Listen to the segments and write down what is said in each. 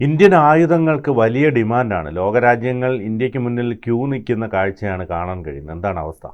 Indian ആയുധങ്ങൾക്ക് വലിയ ഡിമാൻഡാണ്. ലോകരാജ്യങ്ങൾ ഇന്ത്യയ്ക്ക് മുന്നിൽ ക്യൂ നിൽക്കുന്ന കാഴ്ചയാണ് കാണാൻ കഴിയുന്നത്. എന്താണ് അവസ്ഥ?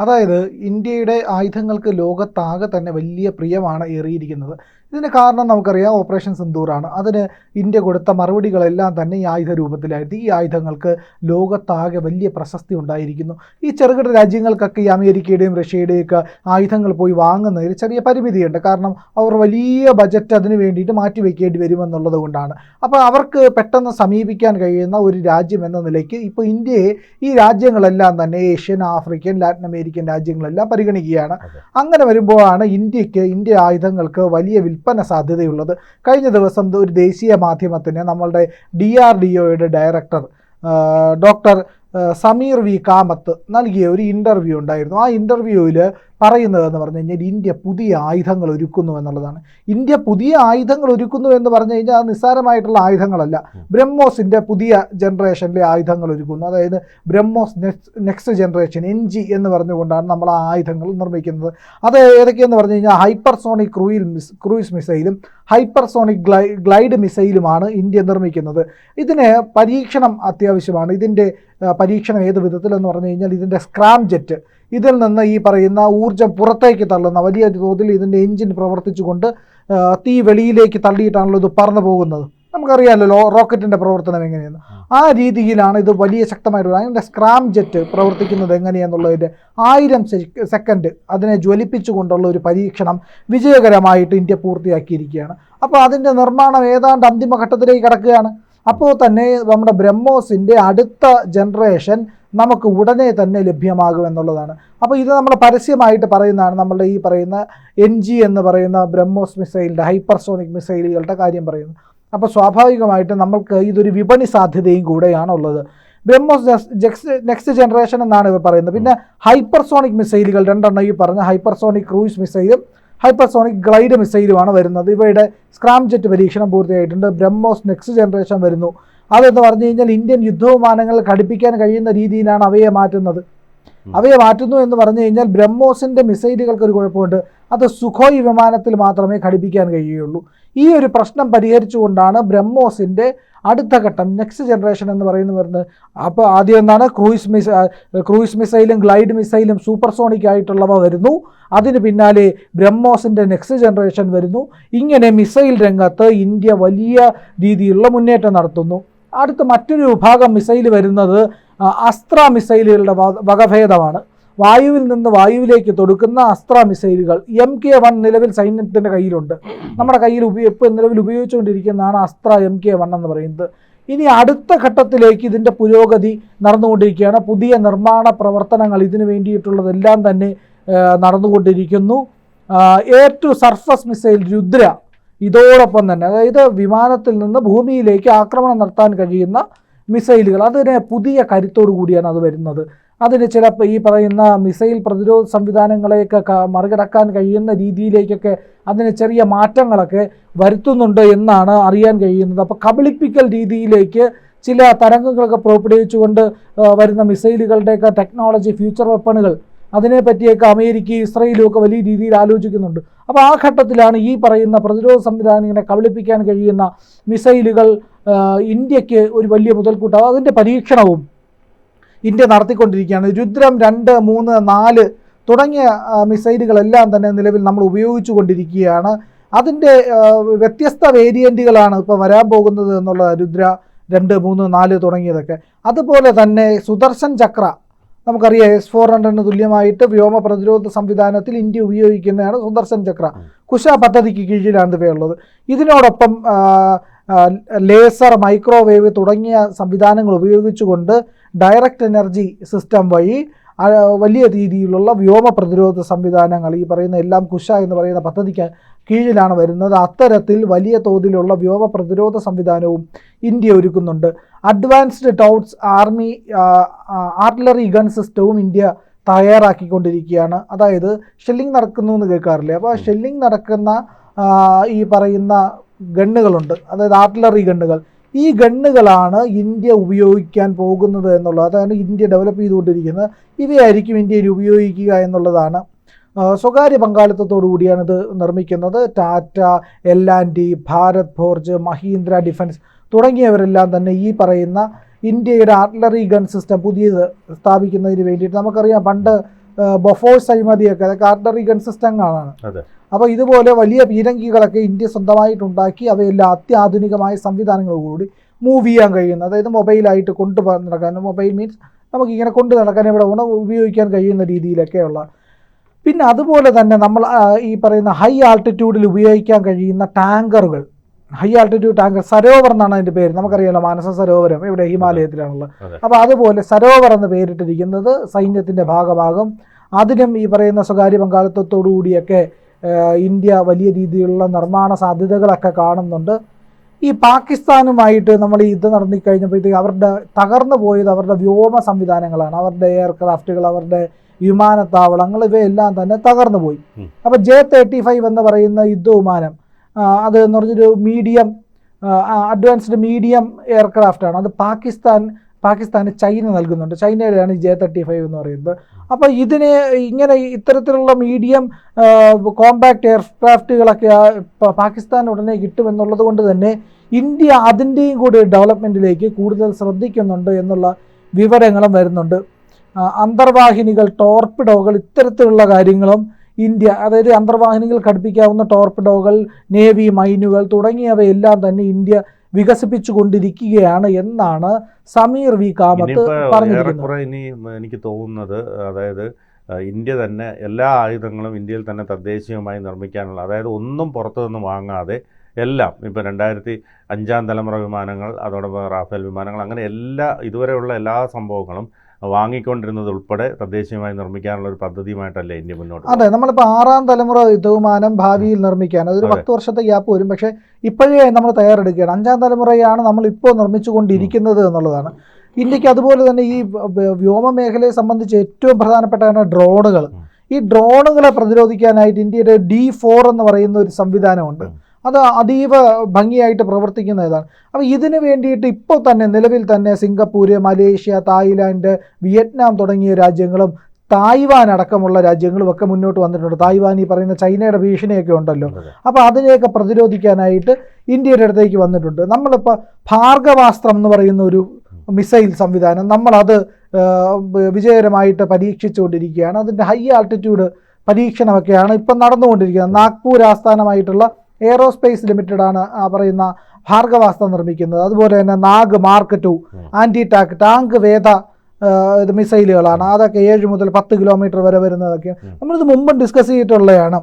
അതായത് ഇന്ത്യയുടെ ആയുധങ്ങൾക്ക് ലോകത്താകെ തന്നെ വലിയ പ്രിയമാണ് ഏറിയിരിക്കുന്നത്. ഇതിന് കാരണം നമുക്കറിയാം ഓപ്പറേഷൻ സിന്ദൂറാണ്. അതിന് ഇന്ത്യ കൊടുത്ത മറുപടികളെല്ലാം തന്നെ ഈ ആയുധ രൂപത്തിലായിരുന്നു. ഈ ആയുധങ്ങൾക്ക് ലോകത്താകെ വലിയ പ്രശസ്തി ഉണ്ടായിരിക്കുന്നു. ഈ ചെറുകിട രാജ്യങ്ങൾക്കൊക്കെ ഈ അമേരിക്കയുടെയും റഷ്യയുടെയും ഒക്കെ ആയുധങ്ങൾ പോയി വാങ്ങുന്നതിൽ ചെറിയ പരിമിതിയുണ്ട്. കാരണം അവർ വലിയ ബജറ്റ് അതിന് വേണ്ടിയിട്ട് മാറ്റി വയ്ക്കേണ്ടി വരുമെന്നുള്ളത് കൊണ്ടാണ്. അപ്പോൾ അവർക്ക് പെട്ടെന്ന് സമീപിക്കാൻ കഴിയുന്ന ഒരു രാജ്യം എന്ന നിലയ്ക്ക് ഇപ്പോൾ ഇന്ത്യയെ ഈ രാജ്യങ്ങളെല്ലാം തന്നെ ഏഷ്യൻ ആഫ്രിക്കൻ ലാറ്റിൻ അമേരിക്കൻ രാജ്യങ്ങളെല്ലാം പരിഗണിക്കുകയാണ്. അങ്ങനെ വരുമ്പോഴാണ് ഇന്ത്യയ്ക്ക് ഇന്ത്യ ആയുധങ്ങൾക്ക് വലിയ വിൽപ്പന സാധ്യതയുള്ളത്. കഴിഞ്ഞ ദിവസം ഒരു ദേശീയ മാധ്യമത്തിന് നമ്മളുടെ ഡി ആർ ഡി ഒയുടെ director doctor Sameer V Kamath നൽകിയ ഒരു ഇന്റർവ്യൂ ഉണ്ടായിരുന്നു. ആ ഇന്റർവ്യൂവിൽ പറയുന്നതെന്ന് പറഞ്ഞു കഴിഞ്ഞാൽ ഇന്ത്യ പുതിയ ആയുധങ്ങൾ ഒരുക്കുന്നു എന്നുള്ളതാണ്. ഇന്ത്യ പുതിയ ആയുധങ്ങൾ ഒരുക്കുന്നു എന്ന് പറഞ്ഞു കഴിഞ്ഞാൽ അത് നിസ്സാരമായിട്ടുള്ള ആയുധങ്ങളല്ല. ബ്രഹ്മോസിന്റെ പുതിയ ജനറേഷനിലെ ആയുധങ്ങൾ ഒരുക്കുന്നു. അതായത് BrahMos next generation N G എന്ന് പറഞ്ഞുകൊണ്ടാണ് നമ്മൾ ആ ആയുധങ്ങൾ നിർമ്മിക്കുന്നത്. അത് ഏതൊക്കെയെന്ന് പറഞ്ഞു കഴിഞ്ഞാൽ ഹൈപ്പർസോണിക് ക്രൂയിൽ മിസ് ക്രൂയിസ് മിസൈലും ഹൈപ്പർസോണിക് ഗ്ലൈ ഗ്ലൈഡ് മിസൈലുമാണ് ഇന്ത്യ നിർമ്മിക്കുന്നത്. ഇതിന് പരീക്ഷണം അത്യാവശ്യമാണ്. ഇതിന്റെ പരീക്ഷണം ഏത് വിധത്തിലെന്ന് പറഞ്ഞു കഴിഞ്ഞാൽ ഇതിന്റെ സ്ക്രാം ജെറ്റ്. ഇതിൽ നിന്ന് ഈ പറയുന്ന ഊർജം പുറത്തേക്ക് തള്ളുന്ന വലിയ തോതിൽ ഇതിന്റെ എഞ്ചിൻ പ്രവർത്തിച്ചുകൊണ്ട് തീ വെളിയിലേക്ക് തള്ളിയിട്ടാണല്ലോ ഇത് പറന്നു പോകുന്നത്. നമുക്കറിയാമല്ലോ റോക്കറ്റിന്റെ പ്രവർത്തനം എങ്ങനെയാണ് ആ. രീതിയിലാണ് ഇത് വലിയ ശക്തമായിട്ട് അതിന്റെ സ്ക്രാം ജെറ്റ് പ്രവർത്തിക്കുന്നത് എങ്ങനെയെന്നുള്ളതിന്റെ ആയിരം സെക്കൻഡ് അതിനെ ജ്വലിപ്പിച്ചുകൊണ്ടുള്ള ഒരു പരീക്ഷണം വിജയകരമായിട്ട് ഇന്ത്യ പൂർത്തിയാക്കിയിരിക്കുകയാണ്. അപ്പോൾ അതിന്റെ നിർമ്മാണം ഏതാണ്ട് അന്തിമഘട്ടത്തിലേക്ക് കടക്കുകയാണ്. അപ്പോൾ തന്നെ നമ്മുടെ ബ്രഹ്മോസിന്റെ അടുത്ത ജനറേഷൻ നമുക്ക് ഉടനെ തന്നെ ലഭ്യമാകും എന്നുള്ളതാണ്. അപ്പോൾ ഇത് നമ്മൾ പരസ്യമായിട്ട് പറയുന്നതാണ്. നമ്മളുടെ ഈ പറയുന്ന എൻ ജി എന്ന് പറയുന്ന ബ്രഹ്മോസ് മിസൈലിന്റെ ഹൈപ്പർസോണിക് മിസൈലുകളുടെ കാര്യം പറയുന്നത് അപ്പോൾ സ്വാഭാവികമായിട്ട് നമ്മൾക്ക് ഇതൊരു വിപണി സാധ്യതയും കൂടെയാണ് ഉള്ളത് ബ്രഹ്മോസ് നെക്സ്റ്റ് നെക്സ്റ്റ് ജനറേഷൻ എന്നാണ് ഇവർ പറയുന്നത്. പിന്നെ ഹൈപ്പർസോണിക് മിസൈലുകൾ രണ്ടെണ്ണം ഈ പറഞ്ഞ ഹൈപ്പർസോണിക് ക്രൂയിസ് മിസൈലും ഹൈപ്പർസോണിക് ഗ്ലൈഡ് മിസൈലുമാണ് വരുന്നത്. ഇവയുടെ സ്ക്രാം ജെറ്റ് പരീക്ഷണം പൂർത്തിയായിട്ടുണ്ട്. ബ്രഹ്മോസ് നെക്സ്റ്റ് ജനറേഷൻ വരുന്നു. അതെന്ന് പറഞ്ഞു കഴിഞ്ഞാൽ ഇന്ത്യൻ യുദ്ധവിമാനങ്ങൾ ഘടിപ്പിക്കാൻ കഴിയുന്ന രീതിയിലാണ് അവയെ മാറ്റുന്നത്. അവയെ മാറ്റുന്നു എന്ന് പറഞ്ഞു കഴിഞ്ഞാൽ ബ്രഹ്മോസിന്റെ മിസൈലുകൾക്ക് ഒരു കുഴപ്പമുണ്ട്. അത് സുഖോയ് വിമാനത്തിൽ മാത്രമേ ഘടിപ്പിക്കാൻ കഴിയുകയുള്ളൂ. ഈ ഒരു പ്രശ്നം പരിഹരിച്ചുകൊണ്ടാണ് ബ്രഹ്മോസിന്റെ അടുത്ത ഘട്ടം നെക്സ്റ്റ് ജനറേഷൻ എന്ന് പറയുന്നത് വരുന്നത്. അപ്പോൾ ആദ്യം എന്താണ്? ക്രൂയിസ് മിസ ക്രൂയിസ് മിസൈലും ഗ്ലൈഡ് മിസൈലും സൂപ്പർസോണിക് ആയിട്ടുള്ളവ വരുന്നു. അതിന് പിന്നാലെ ബ്രഹ്മോസിന്റെ നെക്സ്റ്റ് ജനറേഷൻ വരുന്നു. ഇങ്ങനെ മിസൈൽ രംഗത്ത് ഇന്ത്യ വലിയ രീതിയിലുള്ള മുന്നേറ്റം നടത്തുന്നു. അടുത്ത മറ്റൊരു വിഭാഗം മിസൈൽ വരുന്നത് അസ്ത്ര മിസൈലുകളുടെ വകഭേദമാണ്. വായുവിൽ നിന്ന് വായുവിലേക്ക് തൊടുക്കുന്ന അസ്ത്ര മിസൈലുകൾ എം കെ വൺ നിലവിൽ സൈന്യത്തിന്റെ കയ്യിലുണ്ട്. നമ്മുടെ കയ്യിൽ ഉപയോഗം നിലവിൽ ഉപയോഗിച്ചുകൊണ്ടിരിക്കുന്നതാണ് അസ്ത്ര എം കെ വൺ എന്ന് പറയുന്നത്. ഇനി അടുത്ത ഘട്ടത്തിലേക്ക് ഇതിന്റെ പുരോഗതി നടന്നുകൊണ്ടിരിക്കുകയാണ്. പുതിയ നിർമ്മാണ പ്രവർത്തനങ്ങൾ ഇതിനു വേണ്ടിയിട്ടുള്ളതെല്ലാം തന്നെ നടന്നുകൊണ്ടിരിക്കുന്നു. Air to surface missile Rudra ഇതോടൊപ്പം തന്നെ അതായത് വിമാനത്തിൽ നിന്ന് ഭൂമിയിലേക്ക് ആക്രമണം നടത്താൻ കഴിയുന്ന മിസൈലുകൾ അതിന് പുതിയ കരുത്തോടു കൂടിയാണ് അത് വരുന്നത്. അതിന് ചിലപ്പോൾ ഈ പറയുന്ന മിസൈൽ പ്രതിരോധ സംവിധാനങ്ങളെയൊക്കെ മറികടക്കാൻ കഴിയുന്ന രീതിയിലേക്കൊക്കെ അതിന് ചെറിയ മാറ്റങ്ങളൊക്കെ വരുത്തുന്നുണ്ട് എന്നാണ് അറിയാൻ കഴിയുന്നത്. അപ്പോൾ കബളിപ്പിക്കൽ രീതിയിലേക്ക് ചില തരംഗങ്ങളൊക്കെ പുറപ്പെടുവിച്ചുകൊണ്ട് വരുന്ന മിസൈലുകളുടെയൊക്കെ ടെക്നോളജി ഫ്യൂച്ചർ വെപ്പണുകൾ അതിനെപ്പറ്റിയൊക്കെ അമേരിക്കയും ഇസ്രയേലും ഒക്കെ വലിയ രീതിയിൽ ആലോചിക്കുന്നുണ്ട്. അപ്പോൾ ആ ഘട്ടത്തിലാണ് ഈ പറയുന്ന പ്രതിരോധ സംവിധാനങ്ങളെ കബളിപ്പിക്കാൻ കഴിയുന്ന മിസൈലുകൾ ഇന്ത്യയ്ക്ക് ഒരു വലിയ മുതൽക്കൂട്ടാവും. അതിന്റെ പരീക്ഷണവും ഇന്ത്യ നടത്തിക്കൊണ്ടിരിക്കുകയാണ്. രുദ്രം രണ്ട് മൂന്ന് നാല് തുടങ്ങിയ മിസൈലുകളെല്ലാം തന്നെ നിലവിൽ നമ്മൾ ഉപയോഗിച്ചു കൊണ്ടിരിക്കുകയാണ് അതിന്റെ വ്യത്യസ്ത വേരിയന്റുകളാണ് ഇപ്പോൾ വരാൻ പോകുന്നത് എന്നുള്ളത് രുദ്ര രണ്ട് മൂന്ന് നാല് തുടങ്ങിയതൊക്കെ. അതുപോലെ തന്നെ സുദർശൻ ചക്ര നമുക്കറിയാം എസ് ഫോർ ഹൺഡ്രഡിന് തുല്യമായിട്ട് വ്യോമ പ്രതിരോധ സംവിധാനത്തിൽ ഇന്ത്യ ഉപയോഗിക്കുന്നതാണ് സുദർശൻ ചക്ര. കുശ പദ്ധതിക്ക് കീഴിലാണ് ഇവയുള്ളത്. ഇതിനോടൊപ്പം ലേസർ മൈക്രോവേവ് തുടങ്ങിയ സംവിധാനങ്ങൾ ഉപയോഗിച്ചുകൊണ്ട് ഡയറക്റ്റ് എനർജി സിസ്റ്റം വഴി വലിയ രീതിയിലുള്ള വ്യോമ പ്രതിരോധ സംവിധാനങ്ങൾ ഈ പറയുന്ന എല്ലാം കുശ എന്ന് പറയുന്ന പദ്ധതിക്ക് കീഴിലാണ് വരുന്നത്. അത്തരത്തിൽ വലിയ തോതിലുള്ള വ്യോമ പ്രതിരോധ സംവിധാനവും ഇന്ത്യ ഒരുക്കുന്നുണ്ട്. Advanced towed army artillery gun സിസ്റ്റവും ഇന്ത്യ തയ്യാറാക്കിക്കൊണ്ടിരിക്കുകയാണ്. അതായത് ഷെല്ലിംഗ് നടക്കുന്നു എന്ന് കേൾക്കാറില്ലേ? അപ്പോൾ ഷെല്ലിംഗ് നടക്കുന്ന ഈ പറയുന്ന ഗണ്ണുകളുണ്ട്. അതായത് ആർട്ടിലറി ഗണ്ണുകൾ. ഈ ഗണ്ണുകളാണ് ഇന്ത്യ ഉപയോഗിക്കാൻ പോകുന്നത് എന്നുള്ളത്. അതാണ് ഇന്ത്യ ഡെവലപ്പ് ചെയ്തുകൊണ്ടിരിക്കുന്നത്. ഇവയായിരിക്കും ഇന്ത്യയിൽ ഉപയോഗിക്കുക എന്നുള്ളതാണ്. സ്വകാര്യ പങ്കാളിത്തത്തോടു കൂടിയാണ് ഇത് നിർമ്മിക്കുന്നത്. Tata L and T Bharat Forge Mahindra defence തുടങ്ങിയവരെല്ലാം തന്നെ ഈ പറയുന്ന ഇന്ത്യയുടെ ആർട്ടിലറി ഗൺ സിസ്റ്റം പുതിയത് സ്ഥാപിക്കുന്നതിന് വേണ്ടിയിട്ട് നമുക്കറിയാം പണ്ട് ബൊഫോഴ്സ് അഴിമതിയൊക്കെ അതൊക്കെ ആർട്ടിലറി ഗൺ സിസ്റ്റങ്ങളാണ്. അപ്പോൾ ഇതുപോലെ വലിയ പീരങ്കികളൊക്കെ ഇന്ത്യ സ്വന്തമായിട്ടുണ്ടാക്കി അവയെല്ലാം അത്യാധുനികമായ സംവിധാനങ്ങളോടുകൂടി മൂവ് ചെയ്യാൻ കഴിയുന്ന. അതായത് മൊബൈലായിട്ട് കൊണ്ടു നടക്കാൻ മൊബൈൽ മീൻസ് നമുക്ക് ഇങ്ങനെ കൊണ്ടു നടക്കാൻ ഇവിടെ ഉണ ഉപയോഗിക്കാൻ കഴിയുന്ന രീതിയിലൊക്കെയുള്ള. പിന്നെ അതുപോലെ തന്നെ നമ്മൾ ഈ പറയുന്ന ഹൈ ആൾട്ടിറ്റ്യൂഡിൽ ഉപയോഗിക്കാൻ കഴിയുന്ന ടാങ്കറുകൾ. ഹൈ ആൾട്ടിറ്റ്യൂഡ് ടാങ്കർ സരോവർ എന്നാണ് അതിന്റെ പേര്. നമുക്കറിയാലോ മാനസ സരോവരം ഇവിടെ ഹിമാലയത്തിലാണുള്ളത്. അപ്പോൾ അതുപോലെ സരോവർ എന്ന് പേരിട്ടിരിക്കുന്നത് സൈന്യത്തിന്റെ ഭാഗമാകും. അതിനും ഈ പറയുന്ന സ്വകാര്യ പങ്കാളിത്തത്തോടു കൂടിയൊക്കെ ഇന്ത്യ വലിയ രീതിയിലുള്ള നിർമ്മാണ സാധ്യതകളൊക്കെ കാണുന്നുണ്ട്. ഈ പാകിസ്ഥാനുമായിട്ട് നമ്മൾ ഈ യുദ്ധം നടന്നിക്കഴിഞ്ഞപ്പോഴത്തേക്ക് അവരുടെ തകർന്നു പോയത് അവരുടെ വ്യോമ സംവിധാനങ്ങളാണ്. അവരുടെ എയർക്രാഫ്റ്റുകൾ അവരുടെ വിമാനത്താവളങ്ങൾ ഇവയെല്ലാം തന്നെ തകർന്നു പോയി. അപ്പോൾ ജെ തേർട്ടി ഫൈവ് എന്ന് പറയുന്ന യുദ്ധവിമാനം അത് എന്ന് പറഞ്ഞൊരു മീഡിയം അഡ്വാൻസ്ഡ് മീഡിയം എയർക്രാഫ്റ്റാണ് അത് പാകിസ്ഥാൻ പാകിസ്ഥാന് ചൈന നൽകുന്നുണ്ട്. ചൈനയുടെയാണ് ജെ തേർട്ടി ഫൈവ് എന്ന് പറയുന്നത്. അപ്പോൾ ഇതിനെ ഇങ്ങനെ ഇത്തരത്തിലുള്ള മീഡിയം കോമ്പാക്ട് എയർക്രാഫ്റ്റുകളൊക്കെ പാകിസ്ഥാൻ ഉടനെ കിട്ടുമെന്നുള്ളത് കൊണ്ട് തന്നെ ഇന്ത്യ അതിന്റെയും കൂടി ഡെവലപ്മെന്റിലേക്ക് കൂടുതൽ ശ്രദ്ധിക്കുന്നുണ്ട് എന്നുള്ള വിവരങ്ങളും വരുന്നുണ്ട്. അന്തർവാഹിനികൾ അന്തർവാഹിനികൾ ടോർപ്പിഡോകൾ ഇത്തരത്തിലുള്ള കാര്യങ്ങളും ഇന്ത്യ അതായത് അന്തർവാഹിനികൾ ഘടിപ്പിക്കാവുന്ന ടോർപ്പിഡോകൾ നേവി മൈനുകൾ തുടങ്ങിയവയെല്ലാം തന്നെ ഇന്ത്യ വികസിപ്പിച്ചു കൊണ്ടിരിക്കുകയാണ് എന്നാണ് സമീർ വി കാമത്ത് പറഞ്ഞിരിക്കുന്നത്. ഇനി എനിക്ക് തോന്നുന്നത് അതായത് ഇന്ത്യ തന്നെ എല്ലാ ആയുധങ്ങളും ഇന്ത്യയിൽ തന്നെ തദ്ദേശീയമായി നിർമ്മിക്കാനുള്ള അതായത് ഒന്നും പുറത്തുനിന്ന് വാങ്ങാതെ എല്ലാം ഇപ്പോൾ രണ്ടായിരത്തി അഞ്ചാം തലമുറ വിമാനങ്ങൾ അതോടൊപ്പം റാഫേൽ വിമാനങ്ങൾ അങ്ങനെ എല്ലാ ഇതുവരെയുള്ള എല്ലാ സംഭവങ്ങളും വാങ്ങിക്കൊണ്ടിരുന്നത് ഉൾപ്പെടെ തദ്ദേശീയമായി നിർമ്മിക്കാനുള്ള ഒരു പദ്ധതിയുമായിട്ടല്ലേ ഇന്ത്യ മുന്നോട്ട് അതെ നമ്മളിപ്പോൾ ആറാം തലമുറ യുദ്ധവിമാനം ഭാവിയിൽ നിർമ്മിക്കാൻ. അതൊരു അതെ. പത്ത് വർഷത്തെ ഗ്യാപ്പ് വരും. പക്ഷേ ഇപ്പോഴേ നമ്മൾ തയ്യാറെടുക്കുകയാണ്. അഞ്ചാം തലമുറയാണ് നമ്മൾ ഇപ്പോൾ നിർമ്മിച്ചു കൊണ്ടിരിക്കുന്നത് എന്നുള്ളതാണ്. ഇന്ത്യയ്ക്ക് അതുപോലെ തന്നെ ഈ വ്യോമ മേഖലയെ സംബന്ധിച്ച് ഏറ്റവും പ്രധാനപ്പെട്ടതാണ് ഡ്രോണുകൾ. ഈ ഡ്രോണുകളെ പ്രതിരോധിക്കാനായിട്ട് ഇന്ത്യയുടെ ഡി ഫോർ എന്ന് പറയുന്ന ഒരു സംവിധാനമുണ്ട്. അത് അതീവ ഭംഗിയായിട്ട് പ്രവർത്തിക്കുന്ന ഇതാണ്. അപ്പോൾ ഇതിന് വേണ്ടിയിട്ട് ഇപ്പോൾ തന്നെ നിലവിൽ തന്നെ സിംഗപ്പൂർ മലേഷ്യ തായ്ലാൻഡ് വിയറ്റ്നാം തുടങ്ങിയ രാജ്യങ്ങളും തായ്വാൻ അടക്കമുള്ള രാജ്യങ്ങളും ഒക്കെ മുന്നോട്ട് വന്നിട്ടുണ്ട്. തായ്വാൻ ഈ പറയുന്ന ചൈനയുടെ ഭീഷണിയൊക്കെ ഉണ്ടല്ലോ. അപ്പോൾ അതിനെയൊക്കെ പ്രതിരോധിക്കാനായിട്ട് ഇന്ത്യയുടെ അടുത്തേക്ക് വന്നിട്ടുണ്ട്. നമ്മളിപ്പോൾ ഭാർഗവാസ്ത്രം എന്ന് പറയുന്ന ഒരു മിസൈൽ സംവിധാനം നമ്മളത് വിജയകരമായിട്ട് പരീക്ഷിച്ചുകൊണ്ടിരിക്കുകയാണ്. അതിന്റെ ഹൈ ആൾട്ടിറ്റ്യൂഡ് പരീക്ഷണമൊക്കെയാണ് ഇപ്പം നടന്നുകൊണ്ടിരിക്കുന്നത്. നാഗ്പൂർ ആസ്ഥാനമായിട്ടുള്ള എയറോസ്പേസ് ലിമിറ്റഡ് ആണ് ആ പറയുന്ന ഭാർഗവാസ്ത നിർമ്മിക്കുന്നത്. അതുപോലെ തന്നെ നാഗ് മാർക്ക് ടു. ആന്റി ടാക്ക് ടാങ്ക് വേദ ഇത് മിസൈലുകളാണ്. അതൊക്കെ ഏഴ് മുതൽ പത്ത് കിലോമീറ്റർ വരെ വരുന്നതൊക്കെ. നമ്മളിത് മുമ്പും ഡിസ്കസ് ചെയ്തിട്ടുള്ളതാണ്.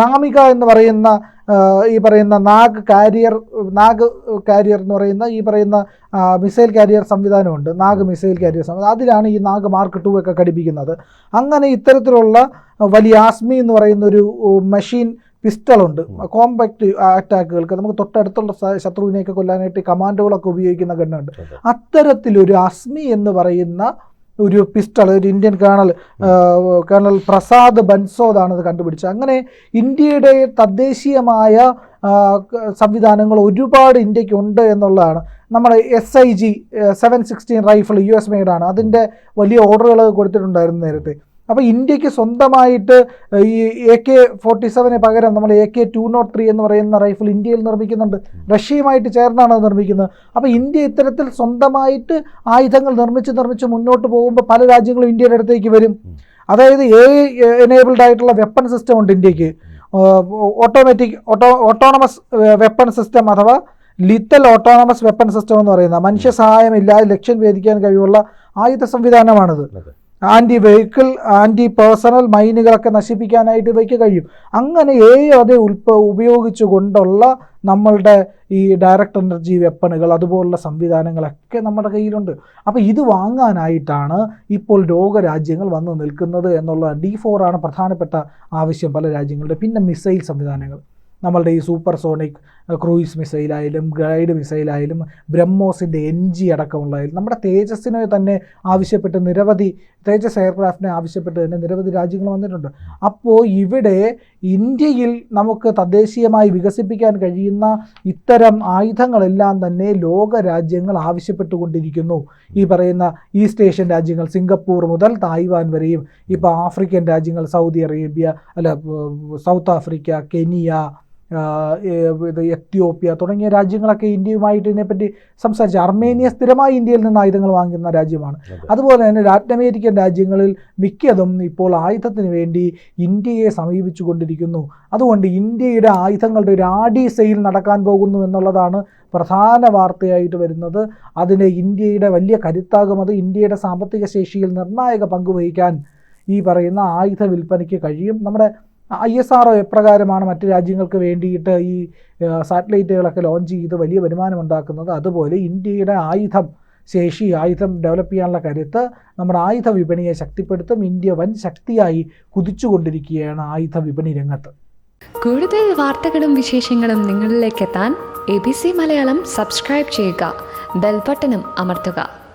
നാമിക എന്ന് പറയുന്ന ഈ പറയുന്ന നാഗ് കാരിയർ നാഗ് കാരിയർ എന്ന് പറയുന്ന ഈ പറയുന്ന മിസൈൽ കാരിയർ സംവിധാനമുണ്ട്. നാഗ് മിസൈൽ കാരിയർ സംവിധാനം. അതിലാണ് ഈ നാഗ് മാർക്ക് ടു ഒക്കെ ഘടിപ്പിക്കുന്നത്. അങ്ങനെ ഇത്തരത്തിലുള്ള വലിയ ആസ്മി എന്ന് പറയുന്ന ഒരു മെഷീൻ പിസ്റ്റളുണ്ട്. കോമ്പാക്ട് അറ്റാക്കുകൾക്ക് നമുക്ക് തൊട്ടടുത്തുള്ള ശത്രുവിനെയൊക്കെ കൊല്ലാനായിട്ട് കമാൻഡോകളൊക്കെ ഉപയോഗിക്കുന്ന ഗണ്ണുണ്ട്. അതെ. അത്തരത്തിലൊരു അസ്മി എന്ന് പറയുന്ന ഒരു പിസ്റ്റൾ ഒരു ഇന്ത്യൻ കേണൽ കേണൽ പ്രസാദ് ബൻസോദാണ് ഇത് കണ്ടുപിടിച്ചത്. അങ്ങനെ ഇന്ത്യയുടെ തദ്ദേശീയമായ സംവിധാനങ്ങൾ ഒരുപാട് ഇന്ത്യയ്ക്ക് ഉണ്ട് എന്നുള്ളതാണ് നമ്മൾ S I G seven sixteen rifle U S മെയ്ഡാണ് അതിന്റെ വലിയ ഓർഡറുകൾ കൊടുത്തിട്ടുണ്ടായിരുന്നു നേരത്തെ. അപ്പോൾ ഇന്ത്യയ്ക്ക് സ്വന്തമായിട്ട് ഈ എ കെ ഫോർട്ടി സെവന് പകരം നമ്മൾ A K two nought three എന്ന് പറയുന്ന റൈഫിൾ ഇന്ത്യയിൽ നിർമ്മിക്കുന്നുണ്ട്. റഷ്യയുമായിട്ട് ചേർന്നാണ് അത് നിർമ്മിക്കുന്നത്. അപ്പോൾ ഇന്ത്യ ഇത്തരത്തിൽ സ്വന്തമായിട്ട് ആയുധങ്ങൾ നിർമ്മിച്ച് നിർമ്മിച്ച് മുന്നോട്ട് പോകുമ്പോൾ പല രാജ്യങ്ങളും ഇന്ത്യയുടെ അടുത്തേക്ക് വരും. അതായത് എ എനേബിൾഡ് ആയിട്ടുള്ള വെപ്പൺ സിസ്റ്റം ഉണ്ട് ഇന്ത്യയ്ക്ക്. Automatic auto autonomous weapon system അഥവാ ലിത്തൽ ഓട്ടോണമസ് വെപ്പൺ സിസ്റ്റം എന്ന് പറയുന്ന മനുഷ്യ സഹായമില്ലാതെ ലക്ഷ്യം ഭേദിക്കാൻ കഴിവുള്ള ആയുധ സംവിധാനമാണിത്. ആന്റി വെഹിക്കിൾ ആന്റി പേഴ്സണൽ മൈനുകളൊക്കെ നശിപ്പിക്കാനായിട്ട് ഇവയ്ക്ക് കഴിയും. അങ്ങനെ ഏ അത് ഉൽപ്പ ഉപയോഗിച്ചു കൊണ്ടുള്ള നമ്മളുടെ ഈ ഡയറക്ട് എനർജി വെപ്പണുകൾ അതുപോലുള്ള സംവിധാനങ്ങളൊക്കെ നമ്മുടെ കയ്യിലുണ്ട്. അപ്പോൾ ഇത് വാങ്ങാനായിട്ടാണ് ഇപ്പോൾ ലോകരാജ്യങ്ങൾ വന്നു നിൽക്കുന്നത് എന്നുള്ള ഡി ഫോറാണ് പ്രധാനപ്പെട്ട ആവശ്യം പല രാജ്യങ്ങളുടെ പിന്നെ മിസൈൽ സംവിധാനങ്ങൾ. നമ്മളുടെ ഈ സൂപ്പർ സോണിക് ക്രൂയിസ് മിസൈലായാലും ഗൈഡ് മിസൈലായാലും ബ്രഹ്മോസിന്റെ എൻ ജി അടക്കമുള്ളതായാലും നമ്മുടെ തേജസ്സിനെ തന്നെ ആവശ്യപ്പെട്ട് നിരവധി തേജസ് എയർക്രാഫ്റ്റിനെ ആവശ്യപ്പെട്ട് തന്നെ നിരവധി രാജ്യങ്ങൾ വന്നിട്ടുണ്ട്. അപ്പോൾ ഇവിടെ ഇന്ത്യയിൽ നമുക്ക് തദ്ദേശീയമായി വികസിപ്പിക്കാൻ കഴിയുന്ന ഇത്തരം ആയുധങ്ങളെല്ലാം തന്നെ ലോക രാജ്യങ്ങൾ ആവശ്യപ്പെട്ടുകൊണ്ടിരിക്കുന്നു. ഈ പറയുന്ന ഈസ്റ്റ് ഏഷ്യൻ രാജ്യങ്ങൾ സിംഗപ്പൂർ മുതൽ തായ്വാൻ വരെയും ഇപ്പോൾ ആഫ്രിക്കൻ രാജ്യങ്ങൾ സൗദി അറേബ്യ അല്ല സൗത്ത് ആഫ്രിക്ക കെനിയ എത്യോപ്യ തുടങ്ങിയ രാജ്യങ്ങളൊക്കെ ഇന്ത്യയുമായിട്ട് ഇതിനെപ്പറ്റി സംസാരിച്ചു അർമേനിയ സ്ഥിരമായി ഇന്ത്യയിൽ നിന്ന് ആയുധങ്ങൾ വാങ്ങുന്ന രാജ്യമാണ്. അതുപോലെ തന്നെ ലാറ്റിൻ അമേരിക്കൻ രാജ്യങ്ങളിൽ മിക്കതും ഇപ്പോൾ ആയുധത്തിന് വേണ്ടി ഇന്ത്യയെ സമീപിച്ചു കൊണ്ടിരിക്കുന്നു. അതുകൊണ്ട് ഇന്ത്യയുടെ ആയുധങ്ങളുടെ ഒരു ആഡി സെയിൽ നടക്കാൻ പോകുന്നു എന്നുള്ളതാണ് പ്രധാന വാർത്തയായിട്ട് വരുന്നത്. അതിന് ഇന്ത്യയുടെ വലിയ കരുത്താകും. അത് ഇന്ത്യയുടെ സാമ്പത്തിക ശേഷിയിൽ നിർണായക പങ്കുവഹിക്കാൻ ഈ പറയുന്ന ആയുധ വിൽപ്പനയ്ക്ക് കഴിയും. നമ്മുടെ ഐ എസ് ആർ ഒ എപ്രകാരമാണ് മറ്റ് രാജ്യങ്ങൾക്ക് വേണ്ടിയിട്ട് ഈ സാറ്റലൈറ്റുകളൊക്കെ ലോഞ്ച് ചെയ്ത് വലിയ വരുമാനം ഉണ്ടാക്കുന്നത് അതുപോലെ ഇന്ത്യയുടെ ആയുധം ശേഷി ആയുധം ഡെവലപ്പ് ചെയ്യാനുള്ള കരുത്ത് നമ്മുടെ ആയുധ വിപണിയെ ശക്തിപ്പെടുത്തും. ഇന്ത്യ വൻ ശക്തിയായി കുതിച്ചുകൊണ്ടിരിക്കുകയാണ് ആയുധ വിപണി രംഗത്ത്. കൂടുതൽ വാർത്തകളും വിശേഷങ്ങളും നിങ്ങളിലേക്ക് എത്താൻ A B C Malayalam subscribe ചെയ്യുക. ബെൽബട്ടനും അമർത്തുക.